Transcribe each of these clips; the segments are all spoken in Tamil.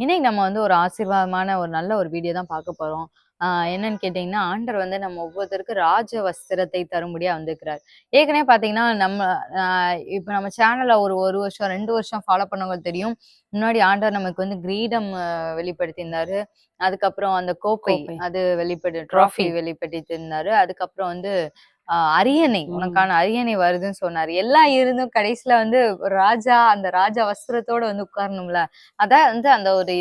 இன்னைக்கு நம்ம வந்து ஒரு ஆசீர்வாதமான ஒரு நல்ல ஒரு வீடியோ தான் பார்க்க போறோம். என்னன்னு கேட்டீங்கன்னா ஆண்டவர் வந்து நம்ம ஒவ்வொருத்தருக்கு ராஜ வஸ்திரத்தை தரும்படியா வந்திருக்கிறார். ஏற்கனவே பாத்தீங்கன்னா நம்ம இப்ப நம்ம சேனல்ல ஒரு ஒரு வருஷம் ரெண்டு வருஷம் ஃபாலோ பண்ணவங்க தெரியும். முன்னாடி ஆண்டவர் நமக்கு வந்து கிரீடம் வெளிப்படுத்தியிருந்தாரு. அதுக்கப்புறம் அந்த கோப்பை. அது வெளிப்படு ட்ராஃபி. வெளிப்படுத்தியிருந்தாரு அதுக்கப்புறம் வந்து அரியணை. உனக்கான அரியணை வருதுன்னு சொன்னாரு. எல்லாம் இருந்தும் கடைசியில வந்து ராஜா அந்த ராஜா வஸ்திரத்தோட வந்து உட்காரணும்ல. அதான் வந்து அந்த ஒரு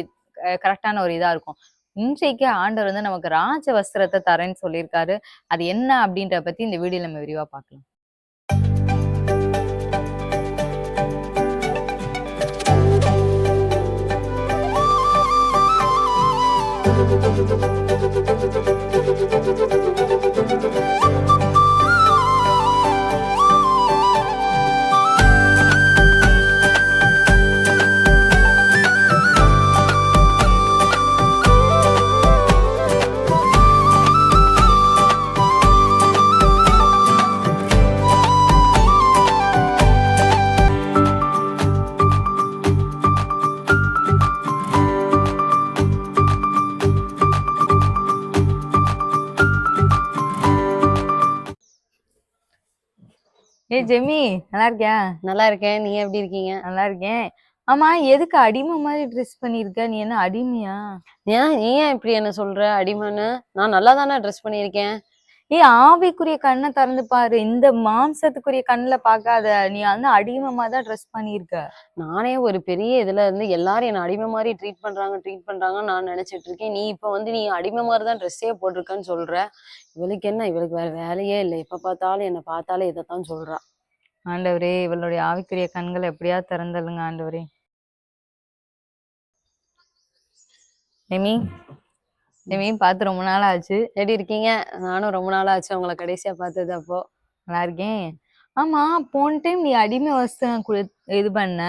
கரெக்டான ஒரு இதா இருக்கும். இன்றைக்கு ஆண்டவர் வந்து நமக்கு ராஜ வஸ்திரத்தை தரேன்னு சொல்லியிருக்காரு. அது என்ன அப்படின்ற பத்தி இந்த வீடியோல நம்ம விரிவா பார்க்கலாம். ஏய் ஜெமி நல்லா இருக்கியா நல்லா இருக்கேன் நீங்க எப்படி இருக்கீங்க? நல்லா இருக்கேன் ஆமா எதுக்கு அடிமை மாதிரி ட்ரெஸ் பண்ணிருக்க? நீ என்ன அடிமையா? ஏன் நீ ஏன் இப்படி என்ன சொல்ற? அடிமனு நான் நல்லா தானே ட்ரெஸ் பண்ணியிருக்கேன். ஏய் ஆவிக்குரிய கண்ணை திறந்து பாரு. இந்த மாம்சத்துக்குரிய கண்ணுல பார்க்காத நீ வந்து அடிமை தான் ட்ரெஸ் பண்ணிருக்க நானே ஒரு பெரிய இதுல இருந்து எல்லாரும் என்ன அடிமை மாதிரி ட்ரீட் பண்றாங்க ட்ரீட் பண்றாங்கன்னு நான் நினைச்சிட்டு இருக்கேன் நீ இப்ப வந்து நீ அடிமை மாதிரி தான் ட்ரெஸ்ஸே போட்டிருக்கன்னு சொல்ற. இவளுக்கு என்ன? இவளுக்கு வேற வேலையே இல்லை. எப்ப பார்த்தாலும் என்ன பார்த்தாலே இதைத்தான் சொல்றா. ஆண்டவரே இவளுடைய ஆவிக்குரிய கண்களை எப்படியா திறந்தல்லுங்க ஆண்டவரே. எமி எமி பார்த்து ரொம்ப நாள் ஆச்சு எப்படி இருக்கீங்க? நானும் ரொம்ப நாள் ஆச்சு உங்களை கடைசியா பார்த்தது அப்போ. நல்லா இருக்கேன். ஆமா போன டைம் நீ அடிமை வஸ்திரம் இது பண்ண.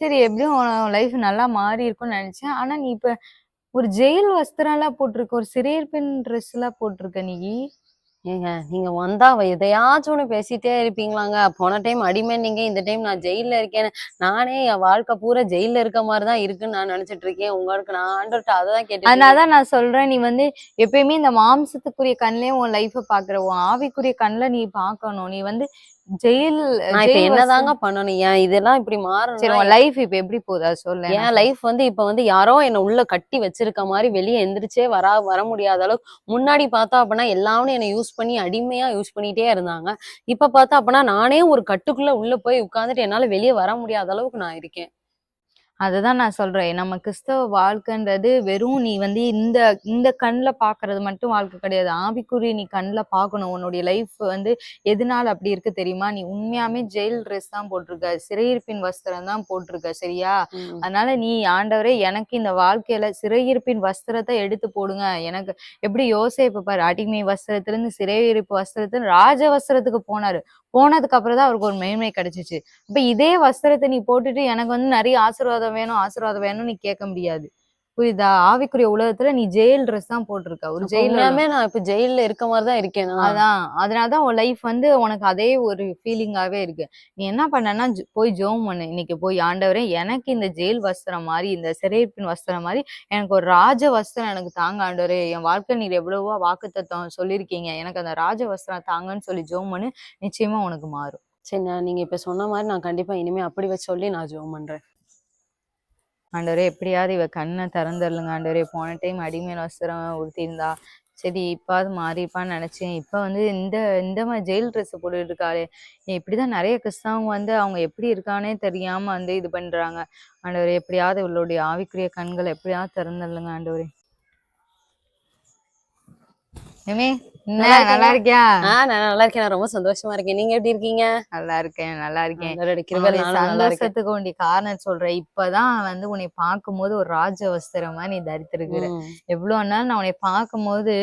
சரி எப்படியும் உன் லைஃப் நல்லா மாறி இருக்கும்னு நினைச்சேன். ஆனா நீ இப்ப ஒரு ஜெயில் வஸ்திரம் எல்லாம் போட்டிருக்க ஒரு சிறையர் பெண் ட்ரெஸ் எல்லாம் போட்டிருக்க நீ. ஏங்க நீங்க வந்தா அவ எதையாச்சும் ஒண்ணு பேசிட்டே இருப்பீங்களாங்க. போன டைம் அடிமை நீங்க இந்த டைம் நான் ஜெயில இருக்கேன்னு. நானே என் வாழ்க்கை பூரா ஜெயில்ல இருக்க மாதிரி தான் இருக்குன்னு நான் நினைச்சிட்டு இருக்கேன். உங்களுக்கு நான் ஆண்டவர்கிட்ட அதை தான் கேட்டு அதனாலதான் நான் சொல்றேன் நீ வந்து எப்பயுமே இந்த மாம்சத்துக்குரிய கண்ணிலே உன் லைஃப பாக்குற உன் ஆவிக்குரிய கண்ணுல நீ பார்க்கணும். நீ வந்து ஜெயில் என்னதாங்க பண்ணணும்? ஏன் இதெல்லாம் இப்படி சரி மாறணும் உன் லைஃப் இப்ப எப்படி போகுதா? சொல்ல. என் லைஃப் வந்து இப்ப வந்து யாரோ என்ன உள்ள கட்டி வச்சிருக்க மாதிரி வெளியே எந்திரிச்சே வரா வர முடியாத அளவுக்கு முன்னாடி பார்த்தா அப்படின்னா எல்லாரும் என்னை யூஸ் பண்ணி அடிமையா யூஸ் பண்ணிட்டே இருந்தாங்க. இப்ப பார்த்தா அப்படின்னா நானே ஒரு கட்டுக்குள்ள உள்ள போய் உட்கார்ந்துட்டு என்னால வெளியே வர முடியாத அளவுக்கு நான் இருக்கேன். அதுதான் நான் சொல்றேன். நம்ம கிறிஸ்தவ வாழ்க்கைன்றது வெறும் நீ வந்து இந்த இந்த கண்ணுல பாக்குறது மட்டும் வாழ்க்கை கிடையாது. ஆவிக்குரிய நீ கண்ணுல பார்க்கணும் உன்னுடைய லைஃப் வந்து எதனால அப்படி இருக்கு தெரியுமா? நீ உண்மையாமே ஜெயில் ட்ரெஸ் தான் போட்டிருக்க. சிறையிருப்பின் வஸ்திரம் தான் போட்டிருக்க. சரியா. அதனால நீ ஆண்டவரே எனக்கு இந்த வாழ்க்கையில சிறையிருப்பின் வஸ்திரத்தை எடுத்து போடுங்க. எனக்கு எப்படி யோசேப்பு பாரு. அடிமை வஸ்திரத்திலிருந்து சிறையிருப்பு வஸ்திரத்துல ராஜ வஸ்திரத்துக்கு போனாரு. போனதுக்கு அப்புறம் தான் அவருக்கு ஒரு மேன்மை கிடைச்சிச்சு. அப்ப இதே வஸ்திரத்தை நீ போட்டுட்டு எனக்கு வந்து நிறைய ஆசீர்வாதம் வேணும் ஆசீர்வாதம் வேணும்னு நீ கேட்க முடியாது. புரியுதா? ஆவிக்குரிய உலகத்துல நீ ஜெயில் ட்ரெஸ் தான் போட்டிருக்க. ஒரு ஜெயில நான் இப்ப ஜெயில்ல இருக்க மாதிரி தான் இருக்கேன். அதான். அதனாலதான் உன் லைஃப் வந்து உனக்கு அதே ஒரு ஃபீலிங்காவே இருக்கு. நீ என்ன பண்ணனா போய் ஜோம் பண்ணு. இன்னைக்கு போய் ஆண்டவரே எனக்கு இந்த ஜெயில் வஸ்திரம் மாதிரி இந்த சிறைப்பின் வஸ்திரம் மாதிரி எனக்கு ஒரு ராஜ வஸ்திரம் எனக்கு தாங்க ஆண்டவரே. என் வாழ்க்கை நீர் எவ்வளவோ வாக்குத்தத்தம் சொல்லியிருக்கீங்க. எனக்கு அந்த ராஜ வஸ்திரம் தாங்கன்னு சொல்லி ஜோம் பண்ணு. நிச்சயமா உனக்கு மாறும். சரி நான் நீங்க இப்ப சொன்ன மாதிரி நான் கண்டிப்பா இனிமே அப்படி வச்சு சொல்லி நான் ஜோம் பண்றேன். ஆண்டவரே எப்படியாவது இவ கண்ணை திறந்துடலுங்க ஆண்டவரே. போன டைம் அடிமையில் வஸ்திரம் உடுத்தியிருந்தா. சரி இப்பாவது மாறிப்பான்னு நினச்சேன். இப்போ வந்து இந்த இந்த மாதிரி ஜெயில் ட்ரெஸ் போட்டுட்டு இருக்காளே. இப்படிதான் நிறைய கிறிஸ்தவங்க வந்து அவங்க எப்படி இருக்கானே தெரியாமல் வந்து இது பண்ணுறாங்க ஆண்டவரே எப்படியாவது இவளுடைய ஆவிக்குரிய கண்களை எப்படியாவது திறந்துடலுங்க ஆண்டவரே. ஏமே நல்லா இருக்கியா நான் நல்லா இருக்கேன் நான் ரொம்ப சந்தோஷமா இருக்கேன். நீங்க எப்படி இருக்கீங்க? நல்லா இருக்கேன் நல்லா இருக்கேன் சந்தோஷத்துக்கு வேண்டிய காரணம் சொல்றேன். இப்பதான் வந்து உன்னை பார்க்கும்போது ஒரு ராஜ வஸ்திரமா நீ தரித்திருக்கிற. எவ்வளவு நாள் நான் உன்னை பார்க்கும்போது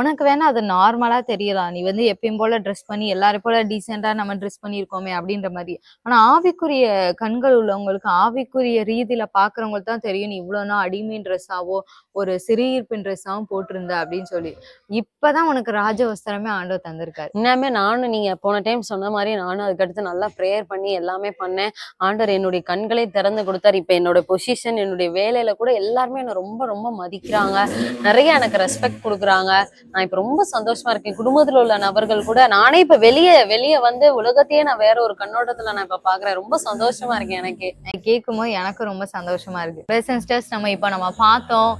உனக்கு வேணா அது நார்மலா தெரியலாம் நீ வந்து எப்பயும் போல ட்ரெஸ் பண்ணி எல்லாரும் போல டீசெண்டா நம்ம ட்ரெஸ் பண்ணியிருக்கோமே அப்படின்ற மாதிரி. ஆனா ஆவிக்குரிய கண்கள் உள்ளவங்களுக்கு ஆவிக்குரிய ரீதியில பாக்குறவங்களுக்கு தான் தெரியும். நீ இவ்வளவு நாள் அடிமை ட்ரெஸ்ஸாவோ ஒரு சிறையிருப்பின் ட்ரெஸ்ஸாவும் போட்டிருந்த அப்படின்னு சொல்லி. இப்பதான் உனக்கு ராஜ வஸ்திரமே ஆண்டவர் தந்திருக்காரு. உண்மையாமே நானும் நீங்க போன டைம் சொன்ன மாதிரி நானும் அதுக்கடுத்து நல்லா ப்ரேயர் பண்ணி எல்லாமே பண்ணேன். ஆண்டவர் என்னுடைய கண்களை திறந்து கொடுத்தாரு. இப்ப என்னோட பொசிஷன் என்னுடைய வேலையில கூட எல்லாருமே என்ன ரொம்ப ரொம்ப மதிக்கிறாங்க. நிறைய எனக்கு ரெஸ்பெக்ட் கொடுக்குறாங்க. நான் இப்ப ரொம்ப சந்தோஷமா இருக்கேன். குடும்பத்துல உள்ள நபர்கள் கூட நானே இப்ப வெளியே வெளியே வந்து உலகத்தையே நான் வேற ஒரு கண்ணோட்டத்துல நான் இப்ப பாக்குறேன். ரொம்ப சந்தோஷமா இருக்கேன் எனக்கு. கேட்கும் போது எனக்கு ரொம்ப சந்தோஷமா இருக்கு. பிரசன்ஸ்டர்ஸ் நம்ம இப்ப நம்ம பார்த்தோம்.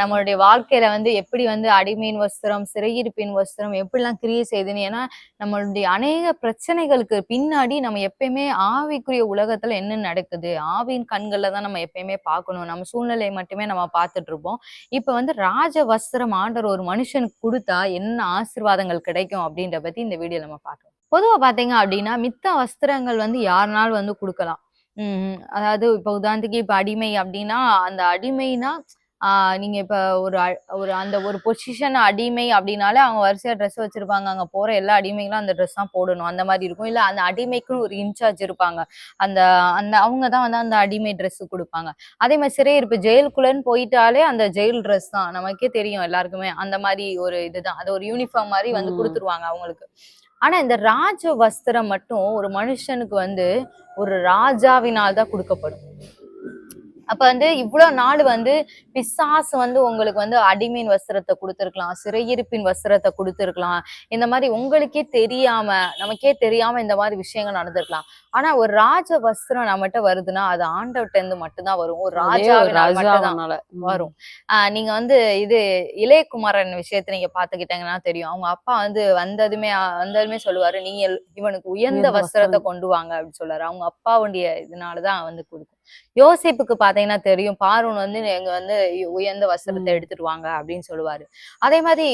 நம்மளுடைய வாழ்க்கையில வந்து எப்படி வந்து அடிமையின் வஸ்திரம் சிறையிருப்பின் வஸ்திரம் எப்படிலாம் கிரியை செய்யுதுன்னு ஏன்னா நம்மளுடைய அநேக பிரச்சனைகளுக்கு பின்னாடி நம்ம எப்பயுமே ஆவிக்குரிய உலகத்துல என்ன நடக்குது? ஆவியின் கண்கள்ல தான் நம்ம எப்பயுமே பார்க்கணும். நம்ம சூழ்நிலையை மட்டுமே நம்ம பார்த்துட்டு இருப்போம். இப்ப வந்து ராஜ வஸ்திரம் ஆண்டர் ஒரு மனுஷனுக்கு கொடுத்தா என்ன ஆசிர்வாதங்கள் கிடைக்கும் அப்படின்ற பத்தி இந்த வீடியோ நம்ம பார்க்கலாம். பொதுவா பாத்தீங்க அப்படின்னா மித்த வஸ்திரங்கள் வந்து யாருனாலும் வந்து கொடுக்கலாம். உம் அதாவது இப்ப உதாரணத்துக்கு இப்ப அடிமை அப்படின்னா அந்த அடிமைனா நீங்க இப்ப ஒரு ஒரு அந்த ஒரு பொசிஷன் அடிமை அப்படின்னாலே அவங்க வரிசையா ட்ரெஸ் வச்சிருப்பாங்க. அங்க போற எல்லா அடிமைகளும் அந்த ட்ரெஸ் தான் போடணும். அந்த மாதிரி இருக்கும். இல்ல அந்த அடிமைக்குன்னு ஒரு இன்சார்ஜ் இருப்பாங்க. அந்த அந்த அவங்க தான் வந்து அந்த அடிமை ட்ரெஸ் கொடுப்பாங்க. அதே மாதிரி சிறையிருப்பு ஜெயிலுக்குள்ளன்னு போயிட்டாலே அந்த ஜெயில் ட்ரெஸ் தான். நமக்கே தெரியும் எல்லாருக்குமே. அந்த மாதிரி ஒரு இதுதான். அது ஒரு யூனிஃபார்ம் மாதிரி வந்து. கொடுத்துருவாங்க அவங்களுக்கு. ஆனா இந்த ராஜ வஸ்திரம் மட்டும் ஒரு மனுஷனுக்கு வந்து ஒரு ராஜாவினால் தான் கொடுக்கப்படும். அப்ப வந்து இவ்வளவு நாள் வந்து பிசாசு வந்து உங்களுக்கு வந்து அடிமையின் வஸ்திரத்தை கொடுத்துருக்கலாம் சிறையிருப்பின் வஸ்திரத்தை கொடுத்துருக்கலாம். இந்த மாதிரி உங்களுக்கே தெரியாம நமக்கே தெரியாம இந்த மாதிரி விஷயங்கள் நடந்திருக்கலாம். ஆனா ஒரு ராஜ வஸ்திரம் நம்மகிட்ட வருதுன்னா அது ஆண்டவர்ட்ட இருந்து மட்டும்தான் வரும். ஒரு ராஜாவினால் மட்டும்தான் வரும். ஆஹ் நீங்க வந்து இது இளையகுமாரன் விஷயத்தை நீங்க பாத்துக்கிட்டீங்கன்னா தெரியும். அவங்க அப்பா வந்து வந்ததுமே வந்ததுமே சொல்லுவாரு நீ எல்- இவனுக்கு உயர்ந்த வஸ்திரத்தை. கொண்டு வாங்க அப்படின்னு சொல்றாரு அவங்க அப்பாவுடைய இதனாலதான் வந்து கொடுக்கும். யோசேப்புக்கு பாத்தீங்கன்னா தெரியும். பார்வன் வந்து எங்க வந்து உயர்ந்த வஸ்திரத்தை ம். எடுத்துட்டு வாங்க அப்படின்னு சொல்லுவாரு. அதே மாதிரி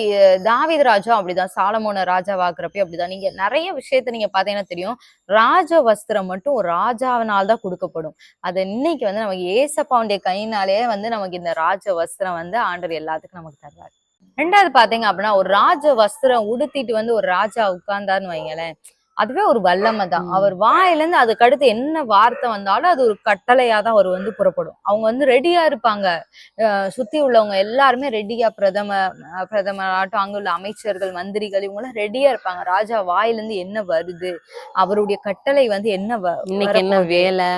தாவீது ராஜா அப்படிதான். சாலமோன ராஜாவாக்குறப்ப அப்படிதான். நீங்க நிறைய விஷயத்த நீங்க பாத்தீங்கன்னா தெரியும். ராஜ வஸ்திரம் மட்டும் ஒரு ராஜாவினால் தான் கொடுக்கப்படும். அது இன்னைக்கு வந்து நமக்கு ஏசப்பாவுடைய கையினாலேயே வந்து நமக்கு இந்த ராஜ வஸ்திரம் வந்து ஆண்டவர் எல்லாத்துக்கும் நமக்கு தருவார். ரெண்டாவது பாத்தீங்க அப்படின்னா ஒரு ராஜ வஸ்திரம் உடுத்திட்டு வந்து ஒரு ராஜா உட்கார்ந்தாருன்னு வைங்களேன். அதுவே ஒரு வல்லமை தான். அவர் வாயில இருந்து அதுக்கு அடுத்து என்ன வார்த்தை வந்தாலும் அது ஒரு கட்டளையா தான் அவர் வந்து புறப்படும். அவங்க வந்து ரெடியா இருப்பாங்க. சுத்தி உள்ளவங்க எல்லாருமே ரெடியா பிரதம அஹ் பிரதமர் ஆகட்டும் அங்க உள்ள அமைச்சர்கள் மந்திரிகள் இவங்க எல்லாம் ரெடியா இருப்பாங்க. ராஜா வாயில இருந்து என்ன வருது? அவருடைய கட்டளை வந்து என்ன இன்னைக்கு என்ன? வேலை?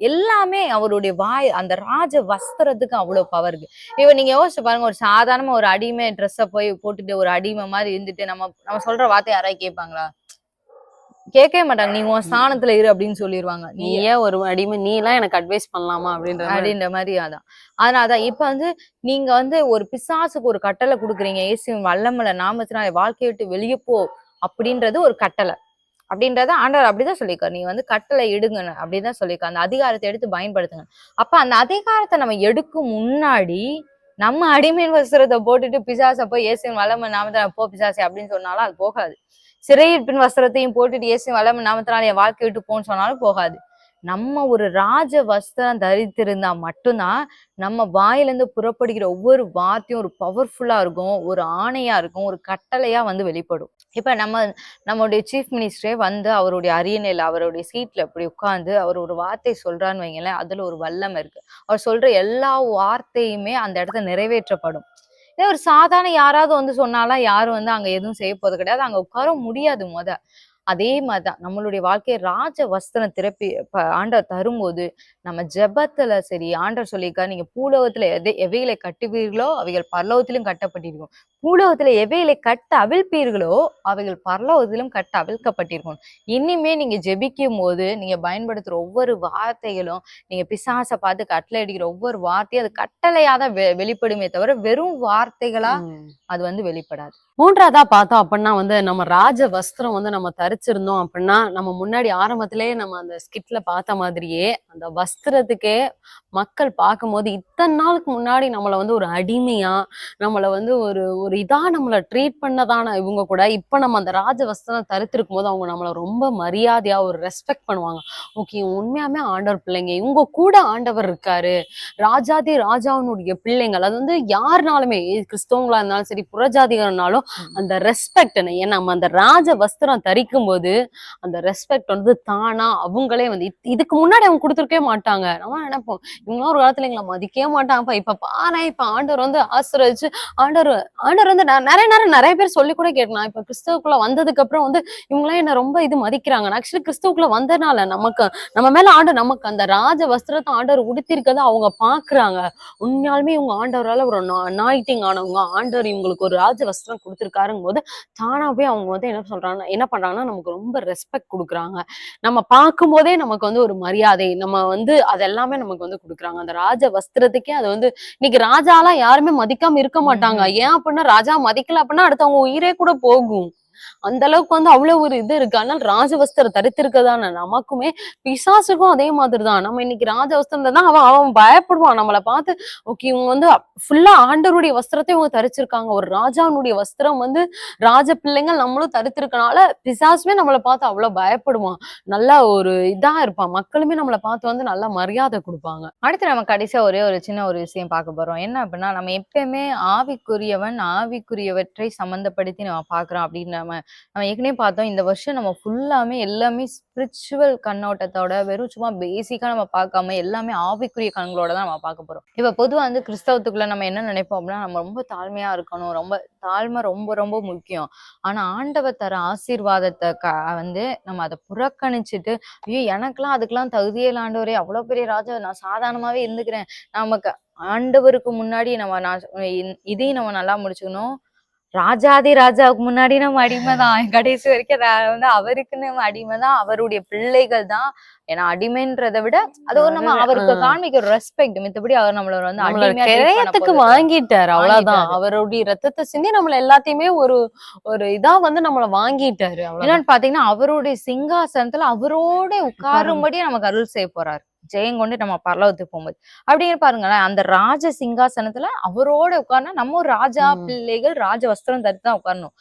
எல்லாமே அவருடைய வாய் அந்த ராஜ வஸ்திரத்துக்கு அவ்வளவு பவர் இருக்கு இப்ப நீங்க யோசிச்சு பாருங்க ஒரு சாதாரண ஒரு அடிமை ட்ரெஸ்ஸ போய் போட்டுட்டு ஒரு அடிமை மாதிரி இருந்துட்டு நம்ம நம்ம சொல்ற வார்த்தை யாராவது கேட்பாங்களா? கேட்கவே மாட்டாங்க. நீ உன் ஸ்தானத்துல இரு அப்படின்னு சொல்லிடுவாங்க நீ நீ ஏன் ஒரு அடிமை? நீ எல்லாம் எனக்கு அட்வைஸ் பண்ணலாமா அப்படின்ற அப்படின்ற மாதிரி அதான். அதனாலதான் இப்ப வந்து நீங்க வந்து ஒரு பிசாசுக்கு ஒரு கட்டளை கொடுக்குறீங்க. இயேசுவின் வல்லமல நாமத்தினால வாழ்க்கையை விட்டு வெளியே போ அப்படின்றது ஒரு கட்டளை. அப்படின்றத ஆண்டவர் அப்படிதான் சொல்லியிருக்காரு. நீங்க வந்து கட்டளை இடுங்க அப்படிதான் சொல்லியிருக்காரு. அந்த அதிகாரத்தை எடுத்து பயன்படுத்துங்க. அப்ப அந்த அதிகாரத்தை நம்ம எடுக்கும் முன்னாடி நம்ம அடிமையின் வஸ்திரத்தை போட்டுட்டு பிசாசை போய் இயேசுவின் வல்லம நாமத்தினால போ பிசாசே அப்படின்னு சொன்னாலும் அது போகாது. சிறையிருப்பின் வஸ்திரத்தையும் போட்டுட்டு இயேசு வளம் நாமத்தினால என் வாழ்க்கை விட்டு போன்னு சொன்னாலும் போகாது. நம்ம ஒரு ராஜ வஸ்திரம் தரித்திருந்தா மட்டும்தான் நம்ம வாயிலிருந்து புறப்படுகிற ஒவ்வொரு வார்த்தையும் ஒரு பவர்ஃபுல்லா இருக்கும் ஒரு ஆணையா இருக்கும் ஒரு கட்டளையா வந்து வெளிப்படும். இப்ப நம்ம நம்மளுடைய சீஃப் மினிஸ்டரே வந்து அவருடைய அரியணையில அவருடைய சீட்ல இப்படி உட்கார்ந்து அவர் ஒரு வார்த்தை சொல்றான்னு வைங்களேன் அதுல ஒரு வல்லமை இருக்கு. அவர் சொல்ற எல்லா வார்த்தையுமே அந்த இடத்துல நிறைவேற்றப்படும். இதே ஒரு சாதாரண யாராவது வந்து சொன்னாலாம் யாரும் வந்து அங்க எதுவும் செய்ய போறது கிடையாது. அங்க உட்கார முடியாது முத. அதே மாதிரிதான். நம்மளுடைய வாழ்க்கையை ராஜ வஸ்திரம் திறப்பி ஆண்டவர் தரும்போது நம்ம ஜெபத்துல சரி ஆண்டவர் சொல்லியிருக்காரு நீங்க பூலோகத்துல எதை எவைகளை கட்டுவீர்களோ அவைகள் பரலோகத்திலும் கட்டப்பட்டிருக்கும். பூலோகத்துல எவைகளை கட்ட அவிழ்ப்பீர்களோ அவைகள் பரலோகத்திலும் கட்ட அவிழ்க்கப்பட்டிருக்கும். இனிமே நீங்க ஜெபிக்கும் போது நீங்க பயன்படுத்துற ஒவ்வொரு வார்த்தைகளும் நீங்க பிசாசை பார்த்து கட்டளை அடிக்கிற ஒவ்வொரு வார்த்தையும் அது கட்டளையா தான் வெ- வெளிப்படுமே தவிர வெறும் வார்த்தைகளா. அது வந்து வெளிப்படாது. மூன்றாவதா பார்த்தோம் அப்படின்னா வந்து நம்ம ராஜ வஸ்திரம் வந்து நம்ம தரிச்சிருந்தோம் அப்படின்னா நம்ம முன்னாடி ஆரம்பத்திலே நம்ம அந்த ஸ்கிட்ல பார்த்த மாதிரியே அந்த வஸ்திரத்துக்கே மக்கள் பார்க்கும்போது இத்தனை நாளுக்கு முன்னாடி நம்மளை வந்து ஒரு அடிமையா நம்மளை வந்து ஒரு ஒரு இதா நம்மளை ட்ரீட் பண்ணதான இவங்க கூட இப்ப நம்ம அந்த ராஜ வஸ்திரம் தரித்திருக்கும் போது அவங்க நம்மளை ரொம்ப மரியாதையா ஒரு ரெஸ்பெக்ட் பண்ணுவாங்க. ஓகே உண்மையாமே ஆண்டவர் பிள்ளைங்க. இவங்க கூட ஆண்டவர் இருக்காரு. ராஜாதி ராஜாவினுடைய பிள்ளைங்கள் அது வந்து யாருனாலுமே கிறிஸ்தவங்களா இருந்தாலும் சரி புறஜாதிகள்னாலும் அந்த ரெஸ்பெக்ட் நம்ம அந்த ராஜ வஸ்திரம் தரிக்கும் போது அந்த ரெஸ்பெக்ட் வந்து தானா அவங்களே வந்து இதுக்கு முன்னாடி அவங்க கொடுத்துருக்கவே மாட்டாங்க. நம்ம நினைப்போம் இவங்களும் ஒரு காலத்துல எங்களை மதிக்கவே மாட்டாங்கப்பா. இப்ப பாரு இப்ப ஆண்டவர் வந்து ஆசிரியச்சு ஆண்டவர் ஆண்டவர் வந்து நிறைய நேரம் நிறைய பேர் சொல்லி கூட கேட்கலாம். இப்ப கிறிஸ்தவுக்குள்ள வந்ததுக்கு அப்புறம் வந்து இவங்களாம் என்ன ரொம்ப இது மதிக்கிறாங்க. ஆக்சுவலி கிறிஸ்தவுக்குள்ள வந்ததுனால நமக்கு நம்ம மேல ஆண்டவர் நமக்கு அந்த ராஜ வஸ்திரத்தை ஆண்டவர் உடுத்திருக்கதை அவங்க பாக்குறாங்க. உண்மையாலுமே இவங்க ஆண்டவரால ஒரு அனாயிட்டிங் ஆனவங்க ஆண்டவர் இவங்களுக்கு ஒரு ராஜ வஸ்திரம் கொடுத்துருக்காருங்க போது தானாவே அவங்க வந்து என்ன சொல்றாங்க என்ன பண்றாங்கன்னா நமக்கு ரொம்ப ரெஸ்பெக்ட் கொடுக்குறாங்க. நம்ம பார்க்கும் போதே நமக்கு வந்து ஒரு மரியாதை நம்ம வந்து அதெல்லாமே நமக்கு வந்து கொடுக்குறாங்க. அந்த ராஜ வஸ்திரத்துக்கே அது வந்து இன்னைக்கு ராஜாலாம் யாருமே மதிக்காம இருக்க மாட்டாங்க. ஏன் அப்படின்னா ராஜா மதிக்கல அப்படின்னா அடுத்து அவங்க உயிரே கூட போகும். அந்த அளவுக்கு வந்து அவ்வளவு ஒரு இது இருக்கு. ஆனால் ராஜவஸ்திரம் தரித்திருக்கதான நமக்குமே பிசாசுக்கும் அதே மாதிரிதான். நம்ம இன்னைக்கு ராஜவஸ்திரம் தான் அவன் அவன் பயப்படுவான். நம்மளை பார்த்து ஓகே இவங்க வந்து ஃபுல்லா ஆண்டருடைய வஸ்திரத்தை இவங்க தரிச்சிருக்காங்க. ஒரு ராஜாவுடைய வஸ்திரம் வந்து ராஜ பிள்ளைங்கள் நம்மளும் தரித்திருக்கனால பிசாசுமே நம்மளை பார்த்து அவ்வளவு பயப்படுவான். நல்லா ஒரு இதா இருப்பான். மக்களுமே நம்மளை பார்த்து வந்து நல்லா மரியாதை கொடுப்பாங்க. அடுத்து நம்ம கடைசியா ஒரே ஒரு சின்ன ஒரு விஷயம் பார்க்க போறோம். என்ன அப்படின்னா நம்ம எப்பயுமே ஆவிக்குரியவன் ஆவிக்குரியவற்றை சம்மந்தப்படுத்தி நம்ம பாக்குறோம் அப்படின்னு நம்ம நம்ம ஏற்கனவே பார்த்தோம் இந்த வருஷம் நம்ம ஃபுல்லாமே எல்லாமே ஸ்பிரிச்சுவல் கண்ணோட்டத்தோட வெறும் சும்மா பேசிக்கா நம்ம பார்க்காம எல்லாமே ஆவிக்குரிய கண்களோட தான் நம்ம பார்க்க போறோம். இப்ப பொதுவாக வந்து கிறிஸ்தவத்துக்குள்ள நம்ம என்ன நினைப்போம் அப்படின்னா நம்ம ரொம்ப தாழ்மையா இருக்கணும் ரொம்ப தாழ்மை ரொம்ப ரொம்ப முக்கியம். ஆனா ஆண்டவர் தர ஆசீர்வாதத்தை க வந்து நம்ம அதை புறக்கணிச்சுட்டு ஐயோ எனக்கெல்லாம் அதுக்கெல்லாம் தகுதியே ஆண்டவரே அவ்வளவு பெரிய ராஜா நான் சாதாரணமாவே இருந்துக்கிறேன். நமக்கு ஆண்டவருக்கு முன்னாடி நம்ம நான் இதையும் நம்ம நல்லா முடிச்சுக்கணும். ராஜாதி ராஜாவுக்கு முன்னாடி நம்ம அடிமைதான். கடைசி வரைக்கும் வந்து அவருக்கு நம்ம அடிமைதான். அவருடைய பிள்ளைகள் தான் ஏன்னா அடிமைன்றதை விட அது ஒரு நம்ம அவருக்கு ஆ. காண்பிக்கிற ரெஸ்பெக்ட் மித்தபடி அவர் நம்மள வந்து கிரயத்துக்கு. வாங்கிட்டாரு. அவ்வளவுதான். அவருடைய ரத்தத்தை சிந்தி நம்மள எல்லாத்தையுமே ஒரு ஒரு இதா வந்து நம்மள வாங்கிட்டாரு. என்னன்னு பாத்தீங்கன்னா அவருடைய சிங்காசனத்துல அவரோட உட்காரும்படி நமக்கு அருள் செய்ய போறாரு. ஜெயம் கொண்டு நம்ம பரலவத்துக்கு போகும்போது அப்படியே பாருங்களேன் அந்த ராஜ சிங்காசனத்துல அவரோட உட்கார்னா நம்ம ராஜா. பிள்ளைகள் ராஜ வஸ்திரம் தரித்து தான் உட்காரணும்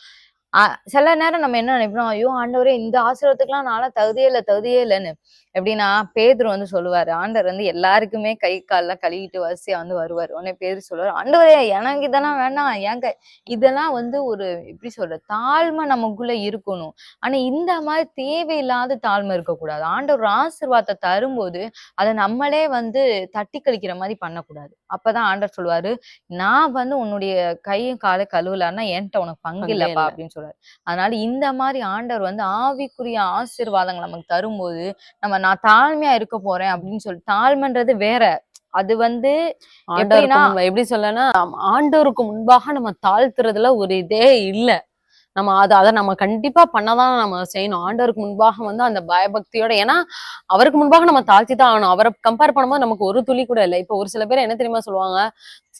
சில நேரம் நம்ம என்ன நினைப்போம்? ஐயோ ஆண்டவரே இந்த ஆசிரியத்துக்குலாம் நாளா தகுதியே இல்லை தகுதியே இல்லைன்னு. எப்படின்னா பேதர் வந்து சொல்லுவாரு. ஆண்டவர் வந்து எல்லாருக்குமே கை கால்லாம் கழுவிட்டு வரிசையா வந்து வருவாரு. உடனே பேரு சொல்லுவாரு ஆண்டவரே எனக்கு இதெல்லாம் வேணாம். ஏங்க இதெல்லாம் வந்து ஒரு எப்படி சொல்ற தாழ்மை நமக்குள்ள இருக்கணும். ஆனா இந்த மாதிரி தேவையில்லாத தாழ்மை இருக்கக்கூடாது. ஆண்டவர் ஆசிர்வாதத்தை தரும்போது அதை நம்மளே வந்து தட்டி கழிக்கிற மாதிரி பண்ணக்கூடாது. அப்பதான் ஆண்டவர் சொல்லுவாரு நான் வந்து உன்னுடைய கையும் காலை கழுவலான்னா என்கிட்ட உனக்கு பங்கு இல்லப்பா இல்ல. அப்படின்னு சொல்றாரு அதனால இந்த மாதிரி ஆண்டவர் வந்து ஆவிக்குரிய ஆசீர்வாதங்கள் நமக்கு தரும்போது நம்ம நான் தாழ்மையா இருக்க போறேன் அப்படின்னு சொல்லி தாழ்மைன்றது வேற. அது வந்து எப்படின்னா- எப்படி சொல்லனா ஆண்டவருக்கு முன்பாக நம்ம தாழ்த்துறதுல ஒரு இதே இல்ல. நம்ம அதை அதை நம்ம கண்டிப்பா பண்ணதான் நம்ம செய்யணும். ஆண்டவருக்கு முன்பாக வந்து அந்த பயபக்தியோட ஏன்னா அவருக்கு முன்பாக நம்ம தாழ்த்தி தான் ஆகணும். அவரை கம்பேர் பண்ணும்போது நமக்கு ஒரு துளி கூட இல்லை. இப்போ ஒரு சில பேர் என்ன தெரியுமா சொல்லுவாங்க?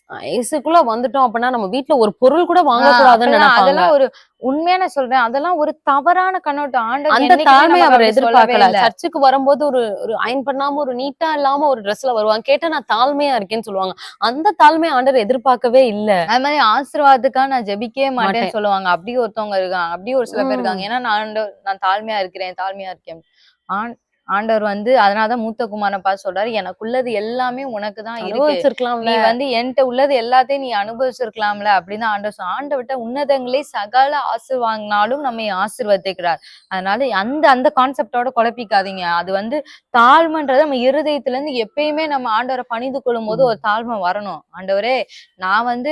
ஏசுக்குள்ள வந்துட்டோம் அப்படின்னா நம்ம வீட்ல ஒரு பொருள் கூட வாங்க ஆஹ் கூடாதுன்னு அப்பெல்லாம் நினைப்பாங்க. அதெல்லாம் ஒரு உண்மையான சொல்றேன். அதெல்லாம் ஒரு தவறான கண்ணோட்டம். ஆண்டவர் அந்த தாழ்மை அவர் எதிர்பார்க்கல. சர்ச்சுக்கு வரும்போது ஒரு ஒரு அயன் பண்ணாம ஒரு நீட்டா இல்லாம ஒரு ட்ரெஸ்ல வருவாங்க. கேட்டா நான் தாழ்மையா இருக்கேன்னு சொல்லுவாங்க. அந்த தாழ்மை ஆண்டவர் எதிர்பார்க்கவே இல்ல. அது மாதிரி ஆசீர்வாதத்துக்காக நான் ஜெபிக்கவே மாட்டேன்னு மாட்டேன். சொல்லுவாங்க. அப்படி ஒருத்தவங்க இருக்காங்க. அப்படி ஒரு சில பேர். இருக்காங்க. ஏன்னா நான் நான் தாழ்மையா இருக்கிறேன் தாழ்மையா இருக்கேன். ஆண் ஆண்டவர் வந்து அதனாலதான் மூத்த குமாரன் பார்த்து சொல்றாரு எனக்குள்ளது எல்லாமே உனக்கு தான் இருக்கு. அனுபவிச்சிருக்கலாம்ல. நீ வந்து என்கிட்ட உள்ளது எல்லாத்தையும் நீ அனுபவிச்சிருக்கலாம்ல. அப்படின்னு ஆண்டவர் ஆண்டவர்ட்ட உன்னதங்களே சகல ஆசீர்வாங்கினாலும் நம்மை ஆசீர்வதிக்கிறார். அதனால அந்த அந்த கான்செப்டோட குழப்பிக்காதீங்க. அது வந்து தாழ்மைன்றது நம்ம இருதயத்துல இருந்து எப்பயுமே நம்ம ஆண்டவரை பணிந்து கொள்ளும் போது. ஒரு தாழ்மை வரணும். ஆண்டவரே நான் வந்து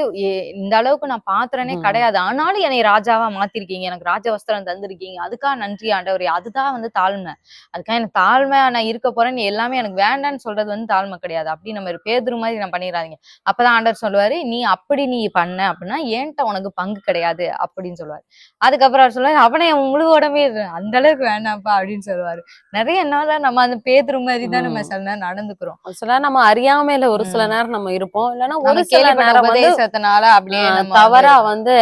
இந்த அளவுக்கு நான் பாத்திரனே. கிடையாது. ஆனாலும் என்னை ராஜாவா மாத்திருக்கீங்க. எனக்கு ராஜ வஸ்திரம் தந்திருக்கீங்க. அதுக்காக நன்றி ஆண்டவரே. அதுதான் வந்து தாழ்மை. அதுக்காக எனக்கு தாழ்மையா நான் இருக்க போறேன் நீ எல்லாமே எனக்கு வேண்டான்னு சொல்றது வந்து தாழ்மை கிடையாது. அப்படி நம்ம பேதுரு மாதிரி நான் பண்ணிடாதீங்க அப்பதான் ஆண்டவர் சொல்லுவாரு நீ அப்படி நீ பண்ண அப்படின்னா ஏன்ட்ட உனக்கு பங்கு கிடையாது அப்படின்னு சொல்லுவாரு. அதுக்கப்புறம் அவர் சொல்லுவாரு அவனை முழு உடம்பே. அந்த அளவுக்கு வேணாம்ப்பா அப்படின்னு சொல்லுவாரு. நிறைய நாளா நம்ம அந்த பேதுரு மாதிரி தான் நம்ம. சில நேரம் நடந்துக்கிறோம். சில நம்ம அறியாமையில ஒரு சில. நேரம் நம்ம இருப்போம். இல்லைன்னா ஒரு சில நேரம் உபதேசத்தினால அப்படியே தவறா வந்து வந்து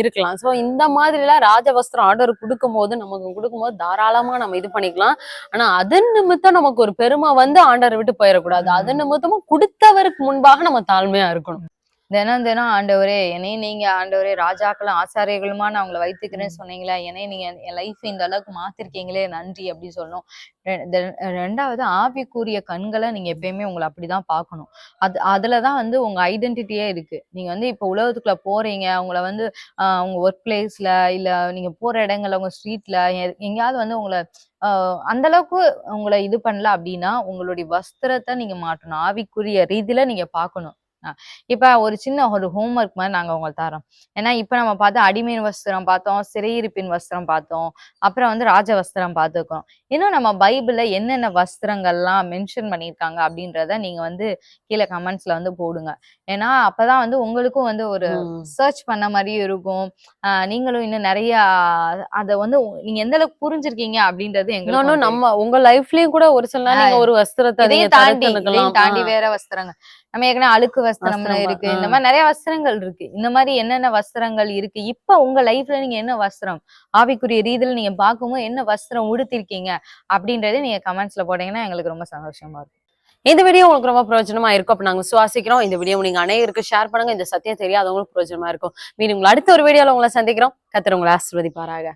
இருக்கலாம். சோ இந்த மாதிரி எல்லாம் ராஜவஸ்திரம் ஆர்டர் கொடுக்கும் போது நமக்கு கொடுக்கும் போது தாராளமா நம்ம இது பண்ணிக்கலாம். ஆனா அதன் நிமித்தம் நமக்கு ஒரு பெருமை வந்து ஆண்டரை விட்டு போயிடக்கூடாது. அதன் நிமித்தமும் கொடுத்தவருக்கு முன்பாக நம்ம தாழ்மையா இருக்கணும் தினம் தினம் ஆண்டவரே என்னையும் நீங்க ஆண்டவரே ராஜாக்களும் ஆசாரியர்களுமா நான் அவங்களை வைத்துக்கிறேன்னு சொன்னீங்களா? என்னையும் நீங்க என் லைஃப் இந்த அளவுக்கு மாத்திருக்கீங்களே நன்றி அப்படின்னு சொல்லணும். ரெ- தெ- ரெண்டாவது ஆவிக்குரிய கண்களை நீங்க எப்பயுமே உங்களை அப்படிதான் பார்க்கணும். அது அதுலதான் வந்து உங்க ஐடென்டிட்டியே இருக்கு. நீங்க வந்து இப்ப உலகத்துக்குள்ள போறீங்க உங்களை வந்து ஆஹ் உங்க ஒர்க் பிளேஸ்ல இல்ல நீங்க போற இடங்கள்ல உங்க ஸ்ட்ரீட்ல எங்கேயாவது வந்து உங்களை அந்த அளவுக்கு உங்களை இது பண்ணல அப்படின்னா உங்களுடைய வஸ்திரத்தை நீங்க மாட்டணும் ஆவிக்குரிய ரீதியில நீங்க பார்க்கணும். இப்ப ஒரு சின்ன ஒரு ஹோம்ஒர்க் மாதிரி நாங்க உங்களுக்கு தரோம் ஏன்னா இப்ப நம்ம பார்த்தா அடிமையின் வஸ்திரம் பார்த்தோம் சிறையிருப்பின் வஸ்திரம் பார்த்தோம் அப்புறம் வந்து ராஜ வஸ்திரம் பார்த்துருக்கோம். இன்னும் நம்ம பைபிள்ல என்னென்ன வஸ்திரங்கள்லாம் மென்ஷன் பண்ணியிருக்காங்க அப்படின்றத நீங்க வந்து கீழே கமெண்ட்ஸ்ல வந்து போடுங்க. ஏன்னா அப்பதான் வந்து உங்களுக்கும் வந்து ஒரு. சர்ச் பண்ண மாதிரியும் இருக்கும். நீங்களும் இன்னும் நிறைய அதை வந்து நீங்க எந்த அளவுக்கு புரிஞ்சிருக்கீங்க அப்படின்றது எங்களுக்கு நம்ம உங்க லைஃப்லயும் கூட ஒரு சில நாள் ஒரு வஸ்திரத்தை தாண்டி தாண்டி. வேற வஸ்திரங்கள் நம்ம ஏற்கனவே அழுக்கு வஸ்திரம் வஸ்திரம் இருக்கு. இந்த மாதிரி நிறைய வஸ்திரங்கள் இருக்கு. இந்த மாதிரி என்னென்ன வஸ்திரங்கள் இருக்கு? இப்ப உங்க லைஃப்ல நீங்க என்ன வஸ்திரம்? ஆவிக்குரிய ரீதியில நீங்க பார்க்கும்போது என்ன வஸ்திரம் உடுத்திருக்கீங்க? அப்படின்றத நீங்க கமெண்ட்ஸ்ல போட்டீங்கன்னா எங்களுக்கு ரொம்ப சந்தோஷமா இருக்கும். இந்த வீடியோ உங்களுக்கு ரொம்ப பிரயோஜனமா இருக்கும். அப்ப நாங்க சுவாசிக்கிறோம் இந்த வீடியோ நீங்க அனைவருக்கு ஷேர் பண்ணுங்க. இந்த சத்தியம் தெரியாதவங்களுக்கு பிரயோஜனமா இருக்கும். உங்களை அடுத்த ஒரு வீடியோல உங்களை சந்திக்கிறோம். கத்திர உங்களை ஆசிர்வதிப்பாராக.